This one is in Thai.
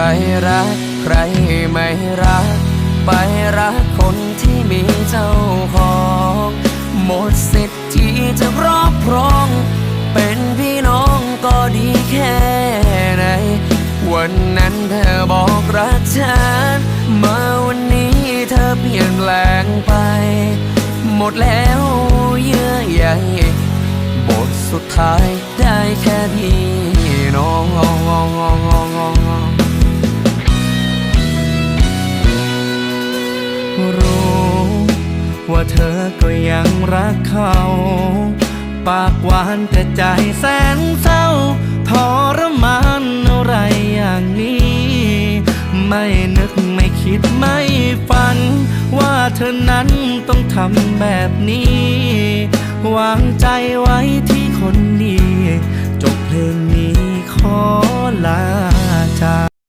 ไปรัก ใครไม่รัก ไปรักคนที่มีเจ้าของ หมดสิทธิ์ที่จะรอบครอง เป็นพี่น้องก็ดีแค่ไหน วันนั้นเธอบอกรักฉันมาวันนี้เธอเปลี่ยนแปลงไป หมดแล้วเยื่อใยบทสุดท้าย รู้ ว่าเธอก็ยังรักเขา ปากหวานแต่ใจแสนเศร้าทรมานอะไรอย่างนี้ ไม่นึกไม่คิดไม่ฝัน ว่าเธอนั้นต้องทำแบบนี้วางใจไว้ที่คนดี จบเพลงนี้ขอลา